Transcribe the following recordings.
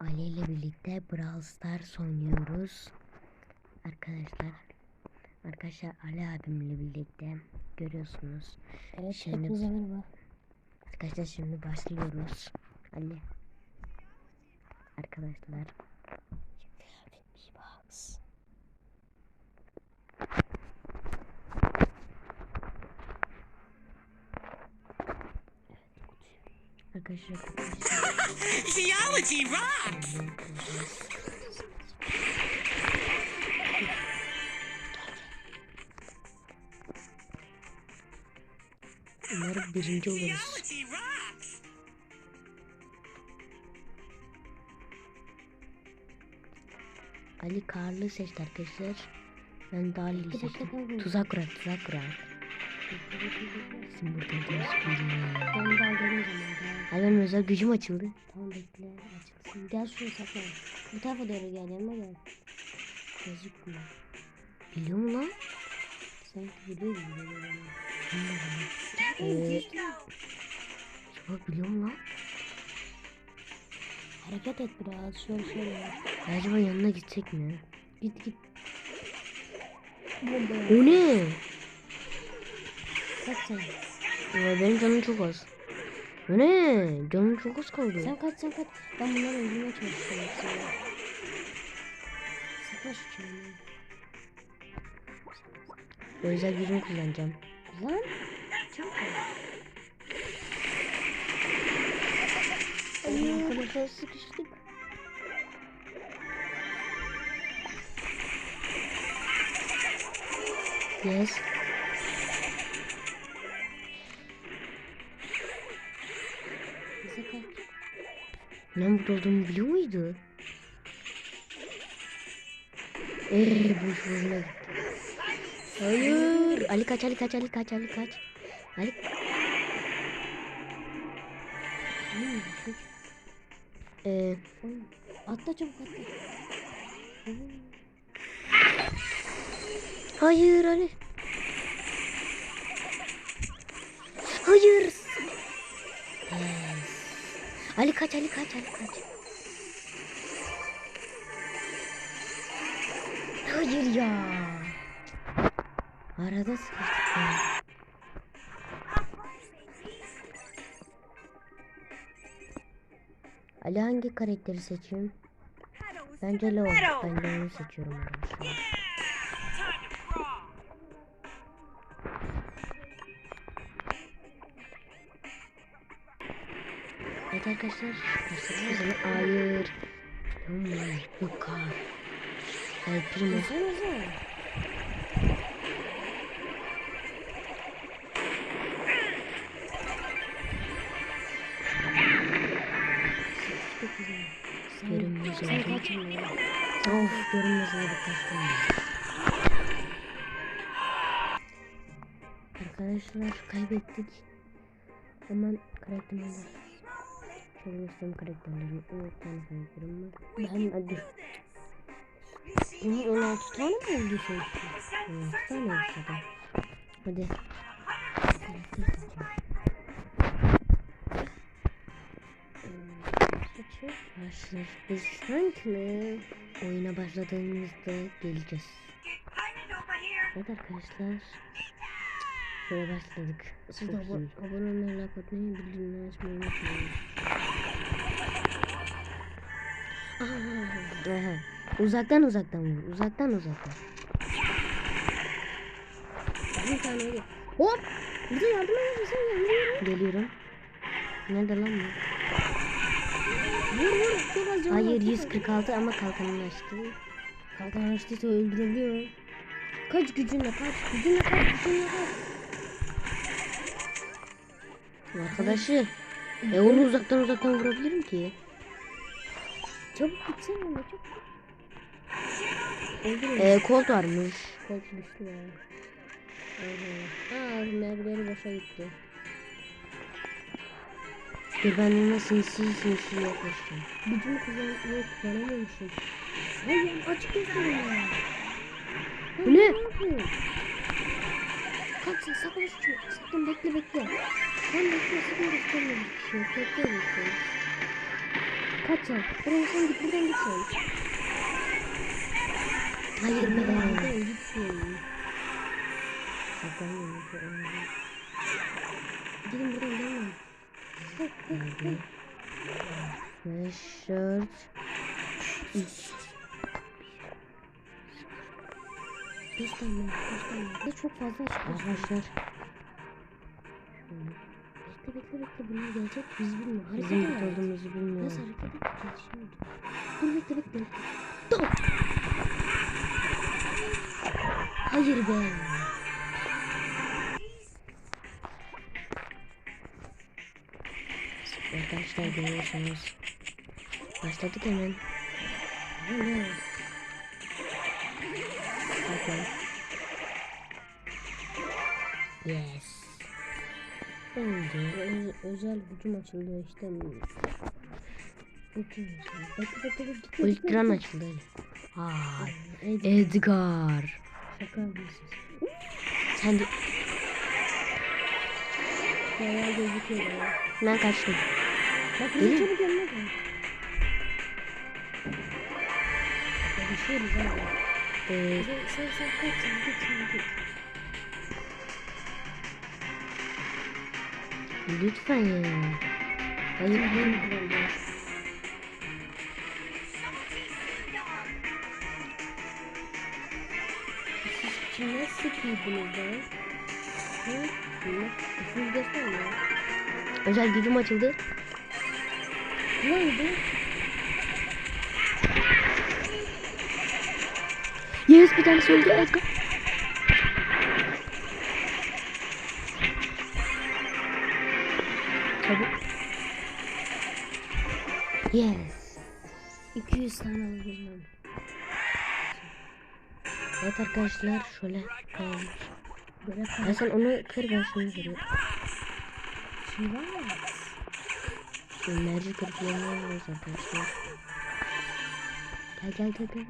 Ali ile birlikte Brawl Stars oynuyoruz. Arkadaşlar. Arkadaşlar Ali abimle birlikte görüyorsunuz. Evet Şimdi- merhaba. Arkadaşlar şimdi başlıyoruz. Ali. Arkadaşlar. Arkadaşlar. Theology rock! Umarım birinci oluruz. Rocks! Ali Karlı seçti arkadaşlar. Ben Dali'yi seçtim. Tuzak kurar, tuzak kurar. Ben daha. Ay benim özel gücüm açıldı. Tamam bekle açılsın. Gel şuraya saklan. Bu tarafa doğru gel yanıma gel. Gözükme. Biliyor mu lan? Sanki biliyor gibi. Ee, acaba biliyor mu lan? Hareket et biraz şöyle şöyle. Acaba yanına gitsek mi? Git git. O ne? Kaç. Ya benim canım çok az. O ne? Canım çok az kaldı. Sen kaç sen kaç. Ben bunları öldürmeye çalışıyorum. Sakla şu çeneni. Özel gücümü kullanacağım. Lan. Çok Ay arkadaşlar sıkıştık. Yes. Ben burada olduğumu biliyor muydu? Eee boş boşuna gitti. Hayır. Ali kaç Ali kaç Ali kaç Ali kaç. Ali. Ee, Atla çabuk atla. Hayır Ali. Ali kaç Ali kaç Ali kaç. Hayır ya. Arada sıkıştık ya. Ali hangi karakteri seçeyim? Bence Leo. Ben Leo'yu seçiyorum arkadaşlar. Evet arkadaşlar. Zaman. Hayır. Yok ha. El Primo. Görünmez. Of görünmez oldu kaçtım. Arkadaşlar kaybettik. Hemen karakterime göstereyim karakterlerimi. 10 tane karakterim var. Ben Hadi. bunun 16 tane mi oldu şey? 16 tane zaten. Hadi. Arkadaşlar biz sanki oyuna başladığımızda geleceğiz. Evet arkadaşlar. Şöyle başladık. Siz de abone olmayı, like atmayı, bildirimleri açmayı unutmayın. Aha. Uzaktan uzaktan vur. Uzaktan uzaktan. Bir tane öyle. Hop! Bize yardım edersen yardım Geliyorum. Nerede lan bu? Vur vur. Çok az canı var, Hayır çok az. 146 ama kalkanını açtı. Kalkan açtıysa öldürebiliyor. Kaç gücünle kaç. Gücünle kaç. Gücünle kaç. Arkadaşı. E onu uzaktan uzaktan vurabilirim ki. Çabuk gitsene ona çabuk. Öldürün. E Colt varmış. Kolt düştü ya. Oha. Aa mermileri boşa gitti. Dur ben ona sinsi sinsi yaklaşacağım. Gücümü kullan yok kullanamamışım. Hayır açık gösteriyor ya. Bu ne? Kaç sen sakın şu sakın bekle bekle. Ben bekle sakın gösterme bir şey. Bekle bekle. Kaç sen? Buradan sen git buradan git sen. Hayır be. Buradan gitsin. Saklanmıyorum. Gidin buradan gelmeyin. Geldi. Beş, gösterme. Bir de çok fazla açık Arkadaşlar. Bekle bekle bekle bunlar gelecek biz bilmiyoruz. Hareket Bizim git olduğumuzu Nasıl hareket edeceğiz şimdi? Dur bekle bekle. Dur. Hayır be. Arkadaşlar görüyorsunuz. Başladık hemen. Hala. Bakın. Yes. Öz- özel gücüm açıldı işte. Ultram gitme. açıldı. Ay. Ed- Edgar. Şaka mısın? Sen de... Bayağı gözüküyor ya. Ben kaçtım. Bak bize çabuk yanına gel. Konuşuyoruz abi. Ee, Sen sen kaç git git. Lütfen ya. Hayır hayır. Siz kimler sıkıydınız be? Siz gösterme. Özel gücüm açıldı. Neydi? Yes bir tane öldü Edgar. Yes. 200 tane alabilirim. Evet arkadaşlar şöyle kalmış. Böyle Ya sen onu kır ben şunu kırıyorum. şey var mı? Merci kırıklarını alıyoruz arkadaşlar. Gel gel gel gel.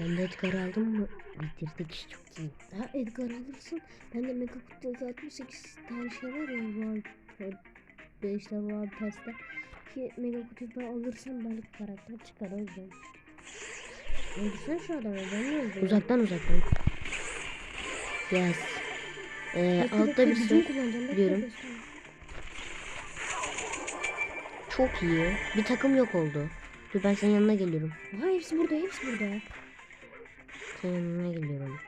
Ben de Edgar'ı aldım mı? Bitirdik iş çok iyi. Ha Edgar alırsın. Ben de Mega Kutu'da 68 tane şey var ya var. 5 tane var teste. Ki Mega Kutu'da alırsam belki karakter çıkar o yüzden. Öldürsen şu adamı ben ne öldürüyorum? Uzaktan uzaktan. Yes. Ee, altta bir bekle, biliyorum. çok iyi. Bir takım yok oldu. Dur ben senin yanına geliyorum. Aha hepsi burada hepsi burada. Senin yanına geliyorum.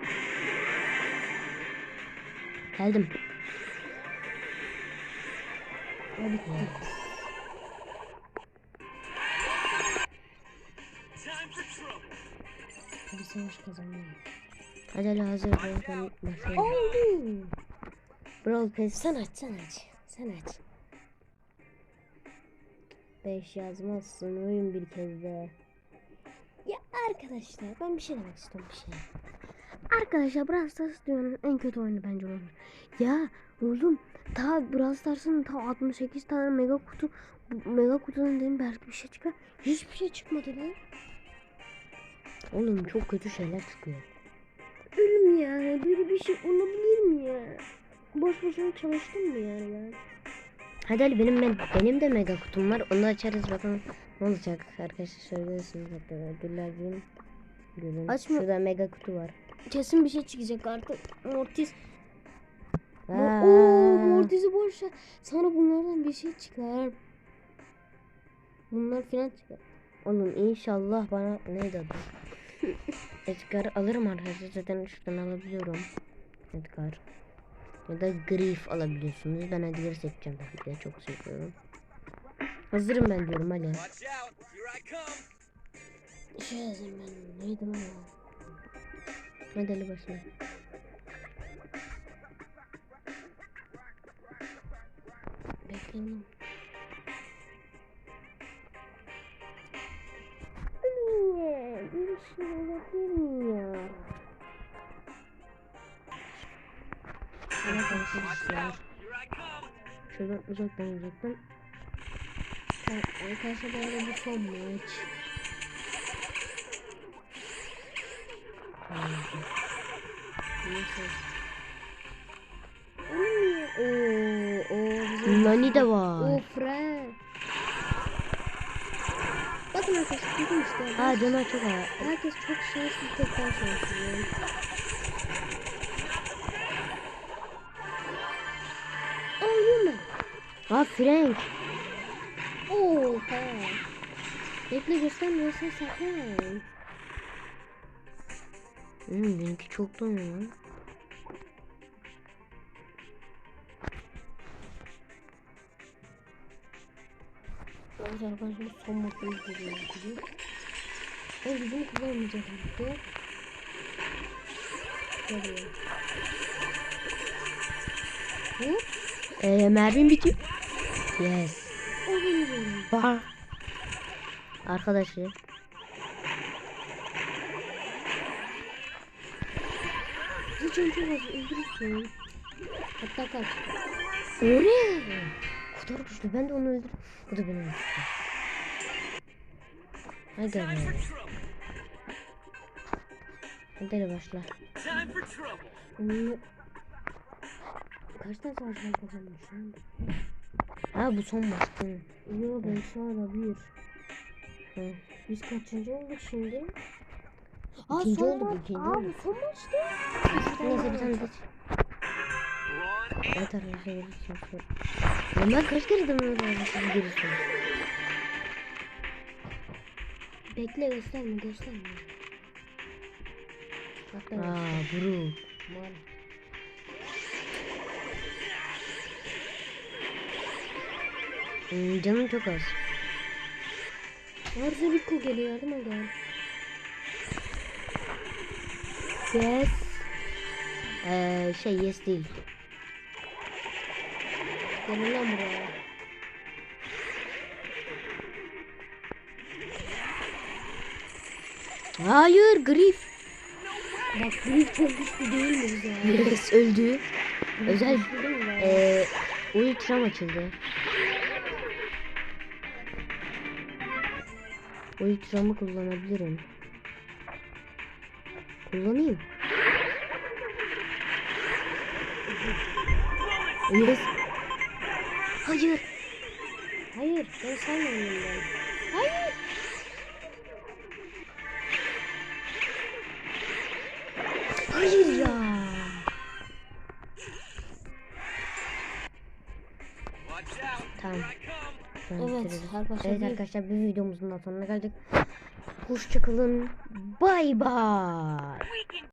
Geldim. Bitti. Trouble. Hadi savaş kazanalım. Hadi hazır ol. Ben başlayayım. Oldu. Brawl Pass. Sen aç sen aç. Sen aç. 5 yazmazsın oyun bir kez de. Arkadaşlar ben bir şey demek istiyorum bir şey. Arkadaşlar Brawl Stars dünyanın en kötü oyunu bence oyun. Ya oğlum ta Brawl Stars'ın ta 68 tane mega kutu mega kutudan dedim belki bir şey çıkar. Hiçbir şey çıkmadı lan. Oğlum çok kötü şeyler çıkıyor. Ölüm ya böyle bir şey olabilir mi ya? Boş boşuna çalıştım mı yani ben? Hadi hadi benim ben, benim de mega kutum var. Onu açarız bakalım ne olacak. Arkadaşlar söylüyorsunuz hatta ödüller diyeyim. Görün. Açma. Şurada mega kutu var. Kesin bir şey çıkacak artık. Mortis. Aa, Oo, Mortis'i boş ver. Sana bunlardan bir şey çıkar. Bunlar falan çıkar. Oğlum inşallah bana neydi adı? Edgar alırım arkadaşlar zaten şuradan alabiliyorum. Edgar. Ya da Griff alabiliyorsunuz. Ben Edgar'ı seçeceğim tabii ki de çok seviyorum. Hazırım ben diyorum hadi. Şey yazayım ben. Neydi lan? Hadi Ali başla. Bekle oğlum. Niye? Bir şey olabilir mi ya? Şuradan uzaktan uzaktan. Arkadaşlar bu arada bu son maç. Neyse. Oo, oo, bize Nani de var. O fre. Bakın arkadaşlar dedim işte. Aa canı çok ağır. Herkes çok şanslı tek ben şanslıyım. Oh Human. Aa Frank. Oha. Bekle göstermiyorsan saklan. Hmm, benimki çok donuyor. Evet arkadaşlar son maddemiz geliyor gibi. Ben gücümü kullanmayacağım ki. Geliyor. Hop. Ee, mermim bitiyor. Yes. Bak. Arkadaşlar. Hiç önce fazla öldürürsün. Hatta kaç. O kadar güçlü. Ben de onu öldür. O da beni öldürdü. Hadi trouble. Hadi başla. Kaç tane savaşlar kazanmış lan? Ha bu son mi? Yo ben şu anda bir. Hı. Biz kaçıncı olduk şimdi? Aa, İkinci son olduk, ikinci Aa olduk. bu son maçtı. Neyse bir tane and Evet arkadaşlar görüşürüz. Lan ben kaç kere öyle siz görürsünüz. Bekle gösterme gösterme. Hatta Aa bro. Mal. Hmm, canım çok az. Arzu Rico geliyor yardıma gel. Yes. Ee, şey yes değil. Gelin lan buraya. Hayır Griff. Bak büyük çok güçlü değil mi bize? Yes öldü. Özel ee, ultram açıldı. Ultramı kullanabilirim. Kullanayım. Yes. Hayır. Hayır ben saymıyorum ben. Hayır. Hayır ya. Tamam. Evet bitiririz. arkadaşlar. Evet bir- arkadaşlar bir videomuzun da sonuna geldik. Hoşçakalın. Bay bay.